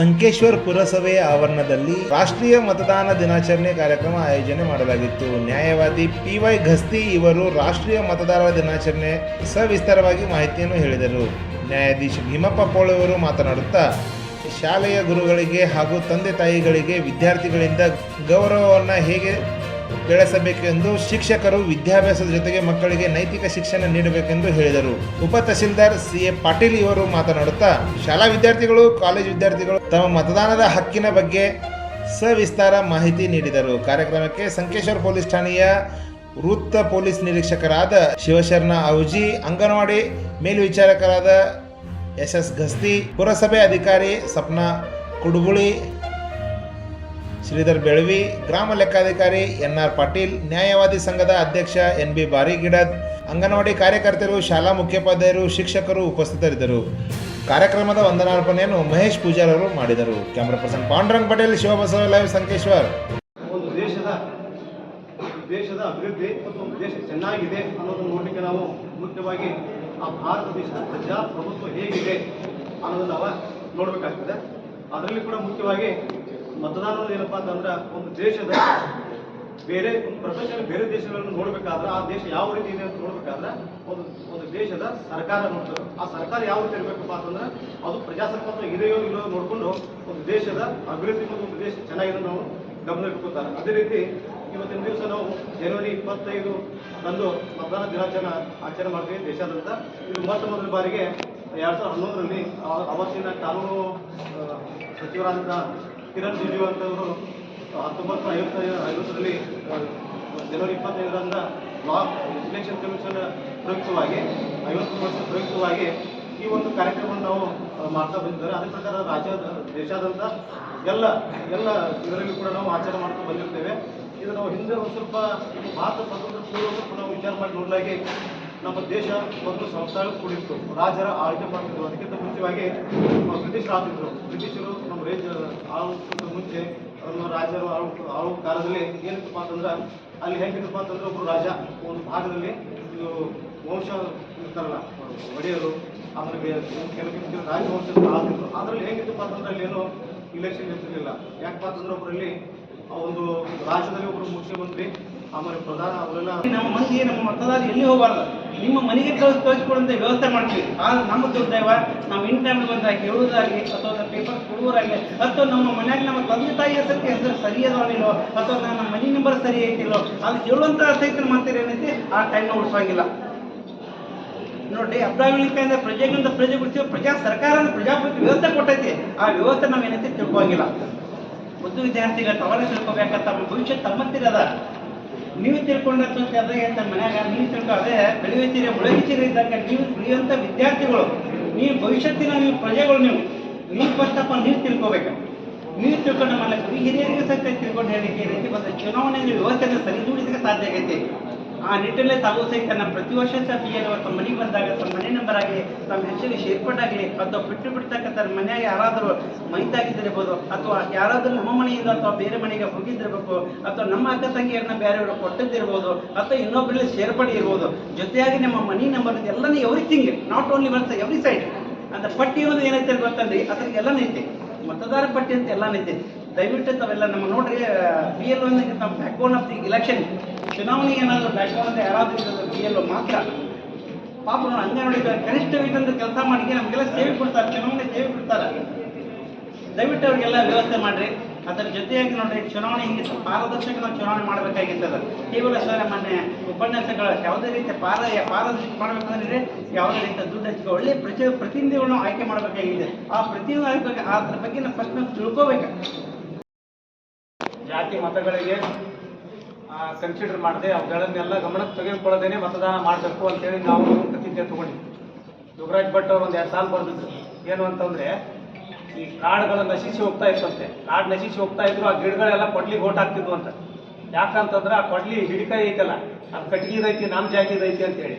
ಸಂಕೇಶ್ವರ್ ಪುರಸಭೆಯ ಆವರಣದಲ್ಲಿ ರಾಷ್ಟ್ರೀಯ ಮತದಾನ ದಿನಾಚರಣೆ ಕಾರ್ಯಕ್ರಮ ಆಯೋಜನೆ ಮಾಡಲಾಗಿತ್ತು. ನ್ಯಾಯವಾದಿ ಪಿ ವೈ ಘಸ್ತಿ ಇವರು ರಾಷ್ಟ್ರೀಯ ಮತದಾರರ ದಿನಾಚರಣೆ ಸವಿಸ್ತಾರವಾಗಿ ಮಾಹಿತಿಯನ್ನು ಹೇಳಿದರು. ನ್ಯಾಯಾಧೀಶ ಭೀಮಪ್ಪ ಪೋಳೆಯವರು ಮಾತನಾಡುತ್ತಾ, ಶಾಲೆಯ ಗುರುಗಳಿಗೆ ಹಾಗೂ ತಂದೆ ತಾಯಿಗಳಿಗೆ ವಿದ್ಯಾರ್ಥಿಗಳಿಂದ ಗೌರವವನ್ನು ಹೇಗೆ ಬೆಳೆಸಬೇಕೆಂದು ಶಿಕ್ಷಕರು ವಿದ್ಯಾಭ್ಯಾಸದ ಜೊತೆಗೆ ಮಕ್ಕಳಿಗೆ ನೈತಿಕ ಶಿಕ್ಷಣ ನೀಡಬೇಕೆಂದು ಹೇಳಿದರು. ಉಪ ತಹಸೀಲ್ದಾರ್ ಸಿ ಎ ಪಾಟೀಲ್ ಇವರು ಮಾತನಾಡುತ್ತಾ, ಶಾಲಾ ವಿದ್ಯಾರ್ಥಿಗಳು, ಕಾಲೇಜು ವಿದ್ಯಾರ್ಥಿಗಳು ತಮ್ಮ ಮತದಾನದ ಹಕ್ಕಿನ ಬಗ್ಗೆ ಸವಿಸ್ತಾರ ಮಾಹಿತಿ ನೀಡಿದರು. ಕಾರ್ಯಕ್ರಮಕ್ಕೆ ಸಂಕೇಶ್ವರ ಪೊಲೀಸ್ ಠಾಣೆಯ ವೃತ್ತ ಪೊಲೀಸ್ ನಿರೀಕ್ಷಕರಾದ ಶಿವಶರಣ ಔಜಿ, ಅಂಗನವಾಡಿ ಮೇಲ್ವಿಚಾರಕರಾದ ಎಸ್ ಎಸ್ ಗಸ್ತಿ ಪುರಸಭೆ ಅಧಿಕಾರಿ ಸಪ್ನಾ ಕುಡುಗುಳಿ ಶ್ರೀಧರ್ ಬೆಳವಿ, ಗ್ರಾಮ ಲೆಕ್ಕಾಧಿಕಾರಿ ಎನ್ ಆರ್ ಪಾಟೀಲ್, ನ್ಯಾಯವಾದಿ ಸಂಘದ ಅಧ್ಯಕ್ಷ ಎನ್ ಬಿ ಬಾರಿಗಿಡದ್ ಅಂಗನವಾಡಿ ಕಾರ್ಯಕರ್ತರು, ಶಾಲಾ ಮುಖ್ಯೋಪಾಧ್ಯಾಯರು, ಶಿಕ್ಷಕರು ಉಪಸ್ಥಿತರಿದ್ದರು. ಕಾರ್ಯಕ್ರಮದ ವಂದನಾರ್ಪಣೆಯನ್ನು ಮಹೇಶ್ ಪೂಜಾರ್ ಅವರು ಮಾಡಿದರು. Camera person Pandurang Patel, Shivabasava live Sankeshwar. ಒಂದು ದೇಶದ ದೇಶದ ಅಭಿವೃದ್ಧಿ ಮತ್ತು ದೇಶ ಚೆನ್ನಾಗಿದೆ ಅನ್ನೋದನ್ನು ನೋಡಲಿಕ್ಕೆ ನಾವು ಮುಖ್ಯವಾಗಿ ಆ ಭಾರತ ದೇಶದ ಪ್ರಜಾಪ್ರಭುತ್ವ ಹೇಗಿದೆ ಅನ್ನೋದನ್ನು ನಾವು ನೋಡಬೇಕಾಗ್ತದೆ. ಅದರಲ್ಲಿ ಕೂಡ ಮುಖ್ಯವಾಗಿ ಮತದಾನ ಏನಪ್ಪ ಅಂತಂದ್ರೆ ಒಂದು ದೇಶದ ಬೇರೆ ಒಂದು ಬೇರೆ ದೇಶಗಳನ್ನು ನೋಡಬೇಕಾದ್ರೆ ಆ ದೇಶ ಯಾವ ರೀತಿ ಇದೆ ಅಂತ ನೋಡ್ಬೇಕಾದ್ರೆ ಒಂದು ಒಂದು ದೇಶದ ಸರ್ಕಾರ ನೋಡ್ತಾರೆ. ಆ ಸರ್ಕಾರ ಯಾವ ರೀತಿ ಇರಬೇಕಪ್ಪ ಅಂತಂದ್ರೆ ಅದು ಪ್ರಜಾಸತ್ತಾತ್ಮಕ ಇದೆಯೋ ಇಲ್ಲೋ ನೋಡಿಕೊಂಡು ಒಂದು ದೇಶದ ಅಭಿವೃದ್ಧಿ ಮತ್ತು ಒಂದು ದೇಶ ಚೆನ್ನಾಗಿದೆ ನಾವು ಗಮನ ಇಟ್ಕೋತಾರೆ ಅದೇ ರೀತಿ ಇವತ್ತಿನ ದಿವಸ ನಾವು ಜನವರಿ ಇಪ್ಪತ್ತೈದು ರಂದು ಮತದಾನ ದಿನಾಚರಣೆ ಆಚರಣೆ ಮಾಡ್ತೀವಿ ದೇಶಾದ್ಯಂತ. ಇದು ಮೊತ್ತ ಮೊದಲ ಬಾರಿಗೆ ಎರಡ್ ಸಾವಿರದ ಹನ್ನೊಂದರಲ್ಲಿ ಅವತ್ತಿನ ಕಾನೂನು ಸಚಿವರಾದಂತಹ ಕಿರಣ್ ರಿಜಿಜು ಅಂತವರು ಹತ್ತೊಂಬತ್ತು ಐವತ್ತ ಐವತ್ತರಲ್ಲಿ ಜನವರಿ ಇಪ್ಪತ್ತೈದರಿಂದ ಲಾ ಇಲೆಕ್ಷನ್ ಕಮಿಷನ್ ಪ್ರಯುಕ್ತವಾಗಿ, ಐವತ್ತು ವರ್ಷ ಪ್ರಯುಕ್ತವಾಗಿ ಈ ಒಂದು ಕಾರ್ಯಕ್ರಮವನ್ನು ನಾವು ಮಾಡ್ತಾ ಬಂದಿದ್ದಾರೆ. ಅದೇ ಪ್ರಕಾರ ರಾಜ್ಯ, ದೇಶಾದ್ಯಂತ ಎಲ್ಲ ಎಲ್ಲ ಇದರಲ್ಲಿ ಕೂಡ ನಾವು ಆಚರಣೆ ಮಾಡ್ತಾ ಬಂದಿರ್ತೇವೆ. ಇದು ನಾವು ಹಿಂದೆ ಒಂದು ಸ್ವಲ್ಪ ಭಾರತ ಸ್ವತಂತ್ರ ಪೂರ್ವ ಸ್ವಲ್ಪ ನಾವು ವಿಚಾರ ಮಾಡಿ ನೋಡಲಾಗಿ ನಮ್ಮ ದೇಶ ಒಂದು ಸಂಸ್ಥಾನ ಕೂಡಿತ್ತು. ರಾಜರ ಆಳ್ವಿಕೆ ಮಾಡ್ತಿದ್ರು. ಅದಕ್ಕಿಂತ ಮುಂಚೆವಾಗಿ ಬ್ರಿಟಿಷರು ಬ್ರಿಟಿಷ್ ಆಗ್ತಿದ್ರು ಬ್ರಿಟಿಷರು ನಮ್ಮ ರೇಜ್ ಆಳೋಕ್ಕಿಂತ ಮುಂಚೆ ನಮ್ಮ ರಾಜರು ಆಳು ಆಳುವ ಕಾಲದಲ್ಲಿ ಏನಿತ್ತಪ್ಪ ಅಂತಂದ್ರೆ ಅಲ್ಲಿ ಹೇಗಿದ್ರಪ್ಪ ಅಂತಂದ್ರೆ ಒಬ್ಬರು ರಾಜ, ಒಂದು ಭಾಗದಲ್ಲಿ ಇದು ವಂಶ ಇರ್ತಾರಲ್ಲ, ಒಡೆಯರು, ಆಮೇಲೆ ಕೆಲವು ರಾಜವಂಶ ಆಗ್ತಿದ್ರು ಅದರಲ್ಲಿ ಹೇಗಿದ್ರಪ್ಪ ಅಂತಂದ್ರೆ ಅಲ್ಲಿ ಏನು ಇಲೆಕ್ಷನ್ ಇರ್ತಿರ್ಲಿಲ್ಲ. ಯಾಕಪ್ಪ ಅಂತಂದ್ರೆ ಒಬ್ಬರಲ್ಲಿ ಒಂದು ರಾಜ್ಯದಲ್ಲಿ ಒಬ್ಬರು ಮುಖ್ಯಮಂತ್ರಿ ಆಮೇಲೆ ಪ್ರಧಾನ ಅವರೆಲ್ಲ ನಮ್ಮ ಮಂದಿ ನಮ್ಮ ಮತದಾರ ಎಲ್ಲಿ ಹೋಗಬಾರ್ದು? ನಿಮ್ಮ ಮನೆಗೆ ಕಳಿಸ್ ಕಳಿಸ್ಕೊಡುವಂಥ ವ್ಯವಸ್ಥೆ ಮಾಡ್ತೀವಿ. ಆದ್ರೆ ನಮ್ಮ ದುರ್ದೈವ ನಾವು ಇನ್ ಟೈಮ್ ಬಂದಾಗ ಹೇಳುವುದಾಗಲಿ, ಅಥವಾ ಪೇಪರ್ ಕೊಡುವುದಾಗಲಿ ಅಥವಾ ನಮ್ಮ ಮನ್ಯಾಗ ನಮ್ಮ ತಂದೆ ತಾಯಿ ಹೆಸರು ಹೆಸರು ಸರಿ ಅದಾವಿಲ್ಲೋ ಅಥವಾ ನಮ್ಮ ಮನೆ ನಂಬರ್ ಸರಿ ಐತಿಲ್ಲೋ, ಅದು ಹೇಳುವಂಥ ಸಹಿತ ಮಾಡ್ತೀರಿ ಏನೈತಿ? ಆ ಟೈಮ್ನ ಉಳಿಸೋಂಗಿಲ್ಲ. ನೋಡಿ ಅಪ್ರಾಮಾಣಿಕದಿಂದ ಪ್ರಜೆಗಳಿಂದ ಪ್ರಜೆ ಬಿಡ್ತೀವಿ ಪ್ರಜಾ ಸರ್ಕಾರ ಪ್ರಜಾಪ್ರತಿ ವ್ಯವಸ್ಥೆ ಕೊಟ್ಟೈತಿ. ಆ ವ್ಯವಸ್ಥೆ ನಾವು ಏನೈತಿ ತಿಳ್ಕೊಳಂಗಿಲ್ಲ. ಮುದ್ದು ವಿದ್ಯಾರ್ಥಿಗಳು ತವರ ತಿಳ್ಕೊಬೇಕಂತ ಭವಿಷ್ಯ ತಮ್ಮತ್ತಿರದ ನೀವು ತಿಳ್ಕೊಂಡ ಅದೇ ಅಂತ ಮನ್ಯಾಗ ನೀವು ತಿಳ್ಕೊ ಅದೇ ಬೆಳೆಯುತ್ತೀರಿ ಮುಳುಗಿತೀರಿ ಇದ್ದಾಗ ನೀವು ಉಳಿಯುವಂತ ವಿದ್ಯಾರ್ಥಿಗಳು. ನೀವು ಭವಿಷ್ಯತ್ತಿನ ನೀವು ಪ್ರಜೆಗಳು ನೀವು. ನೀವು ಫಸ್ಟ್ ಆಫ್ ಆಲ್ ನೀವು ತಿಳ್ಕೊಬೇಕು. ನೀವು ತಿಳ್ಕೊಂಡು ಗುರು ಹಿರಿಯರಿಗೆ ಸಹಿತ ತಿಳ್ಕೊಂಡು ಹೇಳಿಕೆ ಈ ರೀತಿ ಬಂದ ಚುನಾವಣೆಯಲ್ಲಿ ವ್ಯವಸ್ಥೆಯನ್ನು ಸರಿದೂಡಿಸಕ್ಕೆ ಸಾಧ್ಯ ಆಗೈತಿ. ಆ ನಿಟ್ಟಿನಲ್ಲಿ ತಾವು ಸಹಿತ ನಮ್ಮ ಪ್ರತಿ ವರ್ಷ ಎಲ್ ತಮ್ಮ ಮನೆಗೆ ಬಂದಾಗ ತಮ್ಮ ಮನೆ ನಂಬರ್ ಆಗಲಿ ತಮ್ಮ ಹೆಸರಿಗೆ ಆಗಲಿ ಅಥವಾ ಬಿಟ್ಟು ಬಿಡ್ತಕ್ಕಂಥ ಮನೆಯಾಗ ಯಾರಾದರೂ ಮೈತಾಗಿದ್ದಿರ್ಬೋದು, ಅಥವಾ ಯಾರಾದರೂ ನಮ್ಮ ಮನೆಯಿಂದ ಅಥವಾ ಬೇರೆ ಮನೆಗೆ ಹೋಗಿದ್ದಿರ್ಬೇಕು, ಅಥವಾ ನಮ್ಮ ಅಕ್ಕ ತಂಗಿಯರನ್ನ ಬೇರೆಯವರು ಕೊಟ್ಟದ್ದಿರ್ಬೋದು, ಅಥವಾ ಇನ್ನೊಬ್ಬರಲ್ಲಿ ಸೇರ್ಪಡೆ ಇರ್ಬೋದು, ಜೊತೆಯಾಗಿ ನಮ್ಮ ಮನಿ ನಂಬರ್ ಎಲ್ಲನೂ everything not only once every side ಅಂತ ಪಟ್ಟಿ ಒಂದು ಏನೈತೆ ಗೊತ್ತಂದ್ರಿ? ಅದ್ರ ಎಲ್ಲ ಐತಿ. ಮತದಾರ ಪಟ್ಟಿ ಅಂತ ಎಲ್ಲ ಐತಿ. ದಯವಿಟ್ಟು ತಾವೆಲ್ಲ ನಮ್ಮ ನೋಡ್ರಿ B L one backbone of the the election ಚುನಾವಣೆ ಏನಾದರೂ ಬ್ಯಾಕ್ಗ್ರೌಂಡ್ ಅಂತ ಯಾರಾದ್ರೂ ಬಿ ಎಲ್ಲೋ ಮಾತ್ರ. ಪಾಪ ನಾನು ಹಂಗೆ ನೋಡಿದ್ದಾರೆ ಕನಿಷ್ಠ ವೇತನದ ಕೆಲಸ ಮಾಡಿ ನಮಗೆಲ್ಲ ಸೇವೆ ಕೊಡ್ತಾರೆ. ಚುನಾವಣೆ ಸೇವೆ ಕೊಡ್ತಾರೆ. ದಯವಿಟ್ಟು ಅವ್ರಿಗೆಲ್ಲ ವ್ಯವಸ್ಥೆ ಮಾಡ್ರಿ. ಅದರ ಜೊತೆಯಾಗಿ ನೋಡ್ರಿ, ಚುನಾವಣೆ ಹಿಂಗೆ ಪಾರದರ್ಶಕ ನಾವು ಚುನಾವಣೆ ಮಾಡಬೇಕಾಗಿರ್ತದ ಕೇವಲ ಸರ್ ಮೊನ್ನೆ ಉಪನ್ಯಾಸಗಳ ಯಾವುದೇ ರೀತಿಯ ಪಾರ ಪಾರದರ್ಶಕ ಮಾಡಬೇಕಂದ್ರೆ ಯಾವುದೇ ರೀತಿಯ ದುಡ್ಡು ಹಚ್ಚಿಕೊ ಒಳ್ಳೆ ಪ್ರತಿ, ಪ್ರತಿನಿಧಿಗಳನ್ನು ಆಯ್ಕೆ ಮಾಡಬೇಕಾಗಿದೆ. ಆ ಪ್ರತಿನಿಧಿ ಅದ್ರ ಬಗ್ಗೆ ನಾವು ಫಸ್ಟ್ ನಾವು ತಿಳ್ಕೋಬೇಕು. ಜಾತಿ ಮತಗಳಿಗೆ ಕನ್ಸಿಡರ್ ಮಾಡದೆ ಅವುಗಳನ್ನೆಲ್ಲ ಗಮನಕ್ಕೆ ತೆಗೆದುಕೊಳ್ಳದೇನೆ ಮತದಾನ ಮಾಡಬೇಕು ಅಂತೇಳಿ ನಾವು ಪ್ರತಿಜ್ಞೆ ತಗೊಂಡಿದ್ವಿ. ಯುವರಾಜ್ ಭಟ್ ಅವರು ಒಂದು ಎರಡು ಸಾಲ ಬರೆದಿದ್ರು. ಏನು ಅಂತಂದ್ರೆ, ಈ ಕಾಡುಗಳು ನಶಿಸಿ ಹೋಗ್ತಾ ಇತ್ತಂತೆ ಕಾಡು ನಶಿಸಿ ಹೋಗ್ತಾ ಇದ್ರು, ಆ ಗಿಡಗಳೆಲ್ಲ ಕೊಡ್ಲಿ ಓಟ್ ಅಂತ. ಯಾಕಂತಂದ್ರೆ ಆ ಕೊಡ್ಲಿ ಹಿಡಿಕಾಯಿ ಐತಲ್ಲ, ಅದು ಕಟ್ಗಿದೈತಿ ನಮ್ಮ ಜಾತಿದೈತಿ ಅಂತೇಳಿ.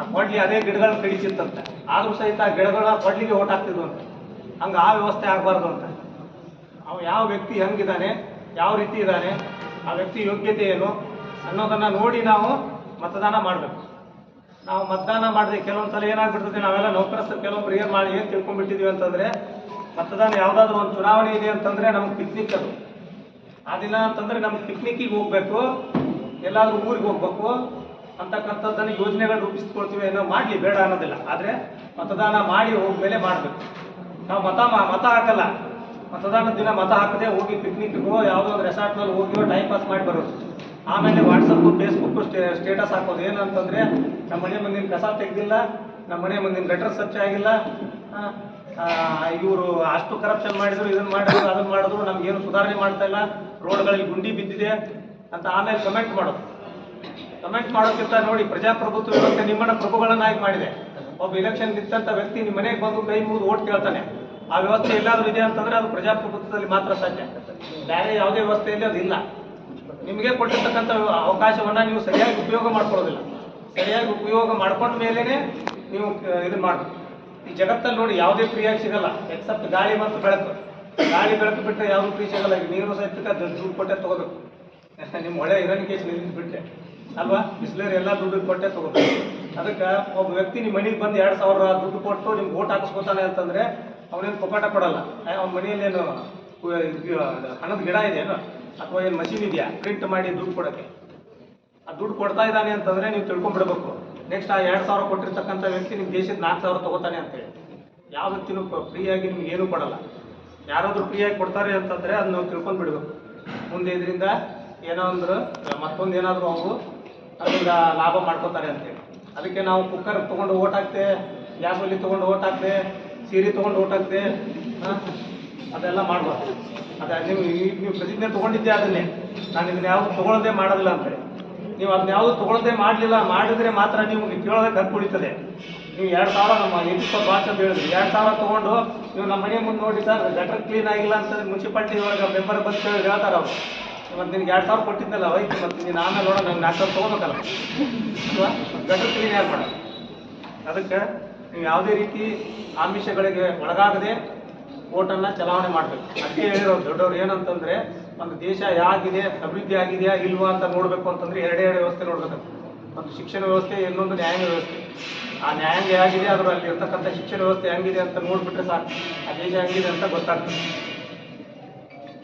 ಆ ಕೊಡ್ಲಿ ಅದೇ ಗಿಡಗಳನ್ನ ಕಡಿತಿತ್ತಂತೆ ಆದರೂ ಸಹಿತ ಆ ಗಿಡಗಳ ಕೊಡ್ಲಿಗೆ ಓಟ್ ಅಂತ. ಹಂಗೆ ಆ ವ್ಯವಸ್ಥೆ ಆಗಬಾರ್ದು ಅಂತ. ಅವ ಯಾವ ವ್ಯಕ್ತಿ ಹೆಂಗಿದ್ದಾನೆ, ಯಾವ ರೀತಿ ಇದ್ದಾನೆ ಆ ವ್ಯಕ್ತಿ ಯೋಗ್ಯತೆ ಏನು? ಅನ್ನೋದನ್ನು ನೋಡಿ ನಾವು ಮತದಾನ ಮಾಡಬೇಕು. ನಾವು ಮತದಾನ ಮಾಡಿದ್ರೆ ಕೆಲವೊಂದು ಸಲ ಏನಾಗ್ಬಿಡ್ತದೆ, ನಾವೆಲ್ಲ ನೌಕರಸ್ಥರು ಕೆಲವೊಬ್ರು ಏನು ಮಾಡಿ, ಏನು ತಿಳ್ಕೊಂಡ್ಬಿಟ್ಟಿದ್ದೀವಿ ಅಂತಂದರೆ ಮತದಾನ ಯಾವುದಾದ್ರೂ ಒಂದು ಚುನಾವಣೆ ಇದೆ ಅಂತಂದರೆ ನಮ್ಗೆ ಪಿಕ್ನಿಕ್ ಅದು. ಆ ದಿನ ಅಂತಂದರೆ ನಮ್ಗೆ ಪಿಕ್ನಿಕ್ಕಿಗೆ ಹೋಗ್ಬೇಕು, ಎಲ್ಲಾದರೂ ಊರಿಗೆ ಹೋಗ್ಬೇಕು, ಅಂತಕ್ಕಂಥದ್ದನ್ನು ಯೋಜನೆಗಳು ರೂಪಿಸ್ಕೊಳ್ತೀವಿ ಏನೋ ಮಾಡಲಿ, ಬೇಡ ಅನ್ನೋದಿಲ್ಲ. ಆದರೆ ಮತದಾನ ಮಾಡಿ ಹೋಗ್ಮೇಲೆ ಮಾಡಬೇಕು. ನಾವು ಮತ ಮತ ಹಾಕಲ್ಲ. ಮತದಾನದ ದಿನ ಮತ ಹಾಕದೆ ಹೋಗಿ ಪಿಕ್ನಿಕ್ಗೋ ಯಾವುದೋ ಒಂದು ರೆಸಾರ್ಟ್ನಲ್ಲಿ ಹೋಗಿಯೋ ಟೈಮ್ ಪಾಸ್ ಮಾಡಿ ಬರೋದು. ಆಮೇಲೆ ವಾಟ್ಸಪ್ ಫೇಸ್ಬುಕ್ ಸ್ಟೇಟಸ್ ಹಾಕೋದು. ಏನಂತಂದ್ರೆ ನಮ್ಮ ಮನೆ ಮುಂದಿನ ಕಸ ತೆಗ್ದಿಲ್ಲ, ನಮ್ಮ ಮನೆ ಮುಂದಿನ ಲೆಟರ್ ಸ್ವಚ್ಛ ಆಗಿಲ್ಲ. ಇವರು ಅಷ್ಟು ಕರಪ್ಷನ್ ಮಾಡಿದ್ರು ಇದನ್ನ ಮಾಡಿದ್ರು ಅದನ್ನ ಮಾಡಿದ್ರು ನಮ್ಗೇನು ಸುಧಾರಣೆ ಮಾಡ್ತಾ ಇಲ್ಲ. ರೋಡ್ಗಳಲ್ಲಿ ಗುಂಡಿ ಬಿದ್ದಿದೆ ಅಂತ ಆಮೇಲೆ ಕಮೆಂಟ್ ಮಾಡೋದು. ಕಮೆಂಟ್ ಮಾಡೋಕ್ಕಿಂತ ನೋಡಿ ಪ್ರಜಾಪ್ರಭುತ್ವ ವ್ಯವಸ್ಥೆ ನಿಮ್ಮನ್ನ ಪ್ರಭುಗಳನ್ನಾಗಿ ಮಾಡಿದೆ. ಒಬ್ಬ ಇಲೆಕ್ಷನ್ ನಿಂತ ವ್ಯಕ್ತಿ ನಿಮ್ಮ ಮನೆಗೆ ಬಂದು ಕೈ ಮುಗಿದು ಓಟ್ ಕೇಳ್ತಾನೆ. ಆ ವ್ಯವಸ್ಥೆ ಎಲ್ಲಾದ್ರೂ ಇದೆ ಅಂತಂದ್ರೆ ಅದು ಪ್ರಜಾಪ್ರಭುತ್ವದಲ್ಲಿ ಮಾತ್ರ ಸಾಧ್ಯ. ಬೇರೆ ಯಾವುದೇ ವ್ಯವಸ್ಥೆಯಲ್ಲಿ ಅದು ಇಲ್ಲ. ನಿಮಗೆ ಕೊಟ್ಟಿರ್ತಕ್ಕಂಥ ಅವಕಾಶವನ್ನ ನೀವು ಸರಿಯಾಗಿ ಉಪಯೋಗ ಮಾಡ್ಕೊಳ್ಳೋದಿಲ್ಲ. ಸರಿಯಾಗಿ ಉಪಯೋಗ ಮಾಡ್ಕೊಂಡ ಮೇಲೇನೆ ನೀವು ಇದು ಇದನ್ನ ಮಾಡಬೇಕು. ಈ ಜಗತ್ತಲ್ಲಿ ನೋಡಿ ಯಾವುದೇ ಫ್ರೀಯಾಗಿ ಸಿಗಲ್ಲ ಎಕ್ಸೆಪ್ಟ್ ಗಾಳಿ ಮತ್ತು ಬೆಳಕು. ಗಾಳಿ, ಬೆಳಕು ಬಿಟ್ಟರೆ ಯಾವುದು ಫ್ರೀ ಸಿಗಲ್ಲ. ಈಗ ನೀರು ಸಹಿತ ದುಡ್ಡು ಕೊಟ್ಟೆ ತಗೋಬೇಕು. ನಿಮ್ಮ ಒಳ್ಳೆ ಇರನಿಕೇಶನ್ ನಿಂತು ಬಿಟ್ಟೆ ಅಲ್ವಾ? ಬಿಸ್ಲೇರಿ ಎಲ್ಲ ದುಡ್ಡು ಕೊಟ್ಟೆ ತಗೋಬೇಕು. ಅದಕ್ಕೆ ಒಬ್ಬ ವ್ಯಕ್ತಿ ನಿಮ್ಮ ಮನೆಗೆ ಬಂದು ಎರಡು ಸಾವಿರ ದುಡ್ಡು ಕೊಟ್ಟು ನಿಮ್ಗೆ ಓಟ್ ಹಾಕಿಸ್ಕೊತಾನೆ ಅಂತಂದ್ರೆ ಅವನೇನು ಪೊಪಾಟ ಕೊಡಲ್ಲ. ಅವ್ನ ಮನೆಯಲ್ಲಿ ಏನು ಹಣದ ಗಿಡ ಇದೆಯೇನು ಅಥವಾ ಏನು ಮಷೀನ್ ಇದೆಯಾ? ಪ್ರಿಂಟ್ ಮಾಡಿ ದುಡ್ಡು ಕೊಡಕ್ಕೆ. ಆ ದುಡ್ಡು ಕೊಡ್ತಾ ಇದ್ದಾನೆ ಅಂತಂದ್ರೆ ನೀವು ತಿಳ್ಕೊಂಡ್ಬಿಡ್ಬೇಕು ನೆಕ್ಸ್ಟ್ ಆ ಎರಡು ಸಾವಿರ ಕೊಟ್ಟಿರ್ತಕ್ಕಂಥ ವ್ಯಕ್ತಿ ನಿಮ್ಮ ದೇಶದ ನಾಲ್ಕು ಸಾವಿರ ತಗೋತಾನೆ ಅಂತೇಳಿ. ಯಾವ ವ್ಯಕ್ತಿನೂ ಫ್ರೀಯಾಗಿ ನಿಮ್ಗೆ ಏನೂ ಕೊಡಲ್ಲ. ಯಾರಾದರೂ ಫ್ರೀಯಾಗಿ ಕೊಡ್ತಾರೆ ಅಂತಂದ್ರೆ ಅದನ್ನ ನಾವು ತಿಳ್ಕೊಂಡ್ಬಿಡ್ಬೇಕು. ಮುಂದೆ ಇದರಿಂದ ಏನೋ ಅಂದ್ರೆ ಮತ್ತೊಂದು ಏನಾದರೂ ಅವರು ಅದರಿಂದ ಲಾಭ ಮಾಡ್ಕೋತಾರೆ ಅಂತೇಳಿ. ಅದಕ್ಕೆ ನಾವು ಕುಕ್ಕರ್ ತೊಗೊಂಡು ಓಟ್ ಹಾಕ್ತೆ ಗ್ಯಾಸಲ್ಲಿ ತೊಗೊಂಡು ಓಟ್ ಹಾಕ್ತೆ ಸೀರೆ ತೊಗೊಂಡು ಊಟ ಆಗ್ತದೆ ಹಾಂ, ಅದೆಲ್ಲ ಮಾಡ್ಬಾರ್ದು. ಅದೇ ನೀವು ಈಗ ನೀವು ಪ್ರತಿಜ್ಞೆ ತೊಗೊಂಡಿದ್ದೆ ಅದನ್ನೇ. ನಾನು ಇದನ್ನ ಯಾವುದು ತೊಗೊಳ್ಳೋದೇ ಮಾಡೋದಿಲ್ಲ ಅಂತ. ನೀವು ಅದನ್ನ ಯಾವುದು ತೊಗೊಳ್ಳೋದೇ ಮಾಡಲಿಲ್ಲ, ಮಾಡಿದ್ರೆ ಮಾತ್ರ ನಿಮಗೆ ಕೇಳೋದಕ್ಕೆ ಹಕ್ಕು ಉಳಿತದೆ. ನೀವು ಎರಡು ಸಾವಿರ ನಮ್ಮ ಎದಿಪ್ಪ ಬಾಚ್ ಅಂತ ಹೇಳಿದ್ರಿ. ಎರಡು ಸಾವಿರ ತೊಗೊಂಡು ನೀವು ನಮ್ಮ ಮನೆ ಮುಂದೆ ನೋಡಿ ಸರ್ ಗಟರ್ ಕ್ಲೀನ್ ಆಗಿಲ್ಲ ಅಂತ ಮುನ್ಸಿಪಾಲ್ಟಿ ಒಳಗೆ ಮೆಂಬರ್ ಬಂದು ಕೇಳಿ ಹೇಳ್ತಾರೆ ಅವರು. ಮತ್ತು ನಿನಗೆ ಎರಡು ಸಾವಿರ ಕೊಟ್ಟಿದ್ದಲ್ಲ, ಹೋಯ್ತು. ಮತ್ತು ನೀನು ಆಮೇಲೆ ನೋಡೋಣ ನಾಲ್ಕು ಸಾವಿರ ತೊಗೋಬೇಕಲ್ಲ. ಗಟರ್ ಕ್ಲೀನ್ ಯಾರು ಮಾಡ ಅದಕ್ಕೆ ನೀವು ಯಾವುದೇ ರೀತಿ ಆಮಿಷಗಳಿಗೆ ಒಳಗಾಗದೆ ಓಟನ್ನು ಚಲಾವಣೆ ಮಾಡಬೇಕು. ಅದಕ್ಕೆ ಹೇಳಿರೋ ದೊಡ್ಡವ್ರು ಏನಂತಂದರೆ, ಒಂದು ದೇಶ ಯಾಗಿದೆ ಅಭಿವೃದ್ಧಿ ಆಗಿದೆಯಾ ಇಲ್ವಾ ಅಂತ ನೋಡಬೇಕು ಅಂತಂದರೆ ಎರಡೇ ಎರಡು ವ್ಯವಸ್ಥೆ ನೋಡಬೇಕು ಒಂದು ಶಿಕ್ಷಣ ವ್ಯವಸ್ಥೆ, ಇನ್ನೊಂದು ನ್ಯಾಯಾಂಗ ವ್ಯವಸ್ಥೆ. ಆ ನ್ಯಾಯಾಂಗ ಹೇಗಿದೆ ಅದರ ಅಲ್ಲಿ ಇರ್ತಕ್ಕಂಥ ಶಿಕ್ಷಣ ವ್ಯವಸ್ಥೆ ಹೆಂಗಿದೆ ಅಂತ ನೋಡಿಬಿಟ್ರೆ ಸಾಕು. ಆ ದೇಶ ಹೆಂಗಿದೆ ಅಂತ ಗೊತ್ತಾಗ್ತದೆ.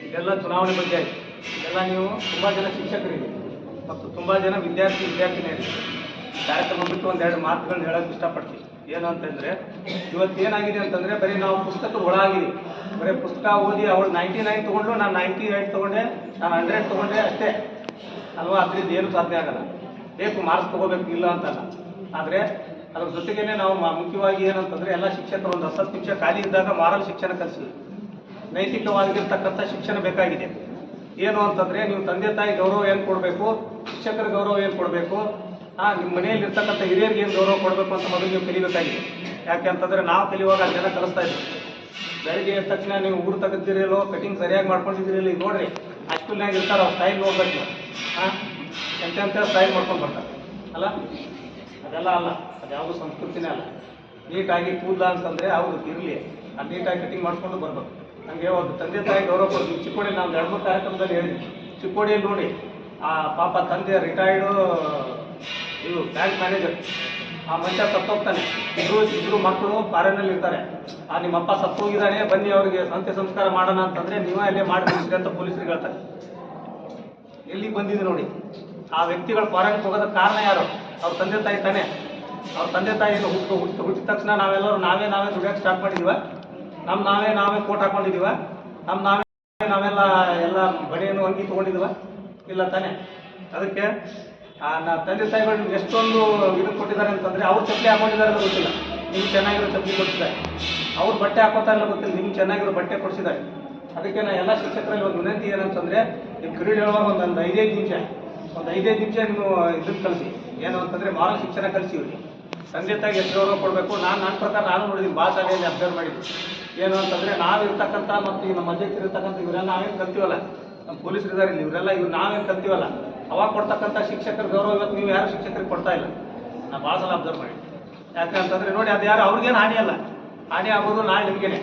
ಇದೆಲ್ಲ ಚುನಾವಣೆ ಬಗ್ಗೆ ಆಯಿತು. ಇದೆಲ್ಲ ನೀವು ತುಂಬ ಜನ ಶಿಕ್ಷಕರಿಗೆ ಮತ್ತು ತುಂಬ ಜನ ವಿದ್ಯಾರ್ಥಿ ವಿದ್ಯಾರ್ಥಿನಿಯರಿಗೆ. ಕಾರ್ಯಕ್ರಮ ಬಿಟ್ಟು ಒಂದೆರಡು ಮಾತುಗಳನ್ನ ಹೇಳೋಕ್ಕೆ ಇಷ್ಟಪಡ್ತೀನಿ. ಏನು ಅಂತಂದರೆ ಇವತ್ತು ಏನಾಗಿದೆ ಅಂತಂದ್ರೆ, ಬರೀ ನಾವು ಪುಸ್ತಕ ಒಳಗಿದ್ದೀವಿ ಬರೀ ಪುಸ್ತಕ ಓದಿ ಅವಳು ನೈಂಟಿ ನೈನ್ ತೊಗೊಂಡು ನಾನು ನೈಂಟಿ ಏಟ್ ತೊಗೊಂಡೆ, ನಾನು ಹಂಡ್ರೆಡ್ ತೊಗೊಂಡೆ ಅಷ್ಟೇ. ಅಲ್ವಾ? ಅದರಿಂದ ಏನು ಸಾಧ್ಯ ಆಗಲ್ಲ. ಬೇಕು ಮಾರ್ಕ್ಸ್ ತಗೋಬೇಕು, ಇಲ್ಲ ಅಂತಲ್ಲ. ಆದರೆ, ಅದ್ರ ಜೊತೆಗೇನೆ ನಾವು ಮುಖ್ಯವಾಗಿ ಏನಂತಂದ್ರೆ, ಎಲ್ಲ ಶಿಕ್ಷಕರು ಒಂದು ಹತ್ತು ನಿಮಿಷ ಖಾಲಿ ಇದ್ದಾಗ ಮಾರಲ್ ಶಿಕ್ಷಣ ಕಲಿಸಿ. ನೈತಿಕವಾಗಿರ್ತಕ್ಕಂಥ ಶಿಕ್ಷಣ ಬೇಕಾಗಿದೆ. ಏನು ಅಂತಂದ್ರೆ, ನೀವು ತಂದೆ ತಾಯಿ ಗೌರವ ಏನು ಕೊಡಬೇಕು? ಶಿಕ್ಷಕರ ಗೌರವ ಏನು ಕೊಡಬೇಕು? ಆ ನಿಮ್ಮ ಮನೆಯಲ್ಲಿ ಇರ್ತಕ್ಕಂಥ ಹಿರಿಯರಿಗೆ ಏನು ಗೌರವ ಕೊಡಬೇಕು ಅಂತ ಮೊದಲು ನೀವು ಕಲಿಬೇಕಾಗಿದೆ. ಯಾಕೆ ಅಂತಂದ್ರೆ ನಾವು ಕಲಿಯುವಾಗ ಜನ ಕಲಿಸ್ತಾ ಇದ್ದೀವಿ ಬೆಳಿಗ್ಗೆ ಎದ್ದ ತಕ್ಷಣ ನೀವು ಊರು ತೆಗೆದಿರಲೋ ಕಟಿಂಗ್ ಸರಿಯಾಗಿ ಮಾಡ್ಕೊಂಡಿದ್ದೀರಲ್ಲ ಈಗ ನೋಡ್ರಿ ಇರ್ತಾರೆ ಇರ್ತಾರ ಸ್ಟೈಲ್ ನೋಡ್ಬೇಕು ನೀವು. ಹಾಂ ಎಂತೆಂಥ ಸ್ಟೈಲ್ ಮಾಡ್ಕೊಂಡು ಬರ್ತಾರೆ. ಅಲ್ಲ? ಅದೆಲ್ಲ ಅಲ್ಲ. ಅದ್ಯಾವುದು ಸಂಸ್ಕೃತಿನೇ ಅಲ್ಲ. ನೀಟಾಗಿ ಕೂದಲ ಅಂತಂದ್ರೆ ಅವ್ರು ಇರಲಿ. ಆ ನೀಟಾಗಿ ಕಟಿಂಗ್ ಮಾಡ್ಕೊಂಡು ಬರ್ಬೇಕು. ನನಗೆ ಒಂದು ತಂದೆ ತಾಯಿ ಗೌರವ ಕೊಡ್ತೀವಿ ಚಿಕ್ಕೋಡಿ ನಾವು ಎರಡು ಮೂರು ಕಾರ್ಯಕ್ರಮದಲ್ಲಿ ಹೇಳಿದ್ವಿ. ಚಿಕ್ಕೋಡಿಯಲ್ಲಿ ನೋಡಿ, ಆ ಪಾಪ ತಂದೆ ರಿಟೈರ್ಡು ಇದು ಬ್ಯಾಂಕ್ ಮ್ಯಾನೇಜರ್. ಆ ಮನುಷ್ಯ ಸತ್ತೋಗ್ತಾನೆ. ಇಬ್ರು ಇಬ್ರು ಮಕ್ಕಳು ಫಾರಿನಲ್ಲಿ ಇರ್ತಾರೆ ಆ ನಿಮ್ಮಪ್ಪ ಸತ್ತೋಗಿದ್ದಾನೆ, ಬನ್ನಿ ಅವರಿಗೆ ಅಂತ್ಯ ಸಂಸ್ಕಾರ ಮಾಡೋಣ ಅಂತಂದ್ರೆ ನೀವೇ ಅಲ್ಲೇ ಮಾಡಿ ಅಂತ ಪೊಲೀಸರಿಗೆ ಹೇಳ್ತಾರೆ. ಎಲ್ಲಿಗೆ ಬಂದಿದೆ ನೋಡಿ? ಆ ವ್ಯಕ್ತಿಗಳು ಫಾರಿನ್ಗೆ ಹೋಗೋದಕ್ಕೆ ಕಾರಣ ಯಾರು? ಅವ್ರ ತಂದೆ ತಾಯಿ ತಾನೇ. ಅವ್ರ ತಂದೆ ತಾಯಿ ಹುಟ್ಟು ಹುಟ್ಟು ಹುಟ್ಟಿದ ತಕ್ಷಣ ನಾವೆಲ್ಲರೂ ನಾವೇ ನಾವೇ ದುಡಿಯೋಕೆ ಸ್ಟಾರ್ಟ್ ಮಾಡಿದೀವ. ನಮ್ಮ ನಾವೇ ನಾವೇ ಕೋಟ್ ಹಾಕೊಂಡಿದೀವ. ನಮ್ಮ ನಾವೇ ನಾವೆಲ್ಲ ಎಲ್ಲ ಬಡಿಯನ್ನು ಅಂಗಿ ತೊಗೊಂಡಿದೀವ. ಇಲ್ಲ ತಾನೆ. ಅದಕ್ಕೆ ನಾ ತಂದೆ ತಾಯಿಗಳು ಎಷ್ಟೊಂದು ಇದು ಕೊಟ್ಟಿದ್ದಾರೆ ಅಂತಂದ್ರೆ ಅವ್ರು ಚಪ್ಪಲಿ ಹಾಕೊಂಡಿದ್ದಾರೆ ಗೊತ್ತಿಲ್ಲ. ನಿಮ್ಗೆ ಚೆನ್ನಾಗಿರೋ ಚಪ್ಪಲಿ ಕೊಟ್ಟಿದ್ದಾರೆ. ಅವ್ರು ಬಟ್ಟೆ ಹಾಕೋತಾ ಇಲ್ಲ ಗೊತ್ತಿಲ್ಲ, ನಿಮ್ಗೆ ಚೆನ್ನಾಗಿರೋ ಬಟ್ಟೆ ಕೊಡಿಸಿದ್ದಾರೆ. ಅದಕ್ಕೆ ನಾ ಎಲ್ಲ ಶಿಕ್ಷಕರಲ್ಲಿ ಒಂದು ವಿನಂತಿ ಏನಂತಂದ್ರೆ ನೀವು ಕಿರೀಡ್ ಹೇಳುವಾಗ ಒಂದು ಐದೈದು ನಿಮಿಷ, ಒಂದು ಐದೈದು ನಿಮಿಷ ನೀವು ಇದನ್ನ ಕಲಿಸಿ ಏನು ಅಂತಂದ್ರೆ ಮಾನವ ಶಿಕ್ಷಣ ಕಲಿಸಿ ಇವ್ರಿಗೆ. ತಂದೆ ತಾಯಿಗೆ ಎಷ್ಟು ಗೌರವ ಕೊಡಬೇಕು? ನಾನು ನನ್ನ ಪ್ರಕಾರ ನಾನು ನೋಡಿದ್ದೀನಿ ಭಾಳ ಶಾಲೆಯಲ್ಲಿ ಅಬ್ಸರ್ವ್ ಮಾಡಿದ್ದು. ಏನು ಅಂತಂದ್ರೆ ನಾವಿರ್ತಕ್ಕಂಥ ಮತ್ತು ಈ ನಮ್ಮ ಅಧ್ಯಕ್ಷರು ಇರ್ತಕ್ಕಂಥ ಇವರೆಲ್ಲ ನಾವೇನು ಕಲ್ತೀವಲ್ಲ? ನಮ್ಮ ಪೊಲೀಸರು ಇದ್ದಾರೆ ಇಲ್ಲಿ, ಇವರೆಲ್ಲ ಇವ್ರು ನಾವೇನು ಕಲ್ತೀವಲ್ಲ? ಅವಾಗ ಕೊಡ್ತಕ್ಕಂಥ ಶಿಕ್ಷಕರ ಗೌರವ ಇವತ್ತು ನೀವು ಯಾರು ಶಿಕ್ಷಕರಿಗೆ ಕೊಡ್ತಾ ಇಲ್ಲ? ನಾನು ಭಾಳ ಸಲ ಅಬ್ಸರ್ವ್ ಮಾಡಿ ಯಾಕಂತಂದ್ರೆ ನೋಡಿ ಅದು ಯಾರು ಅವ್ರಿಗೇನು ಹಾನಿ ಅಲ್ಲ. ಹಾನಿ ಆಗೋದು ನಾಳೆ ನಿಮಗೇನೆ.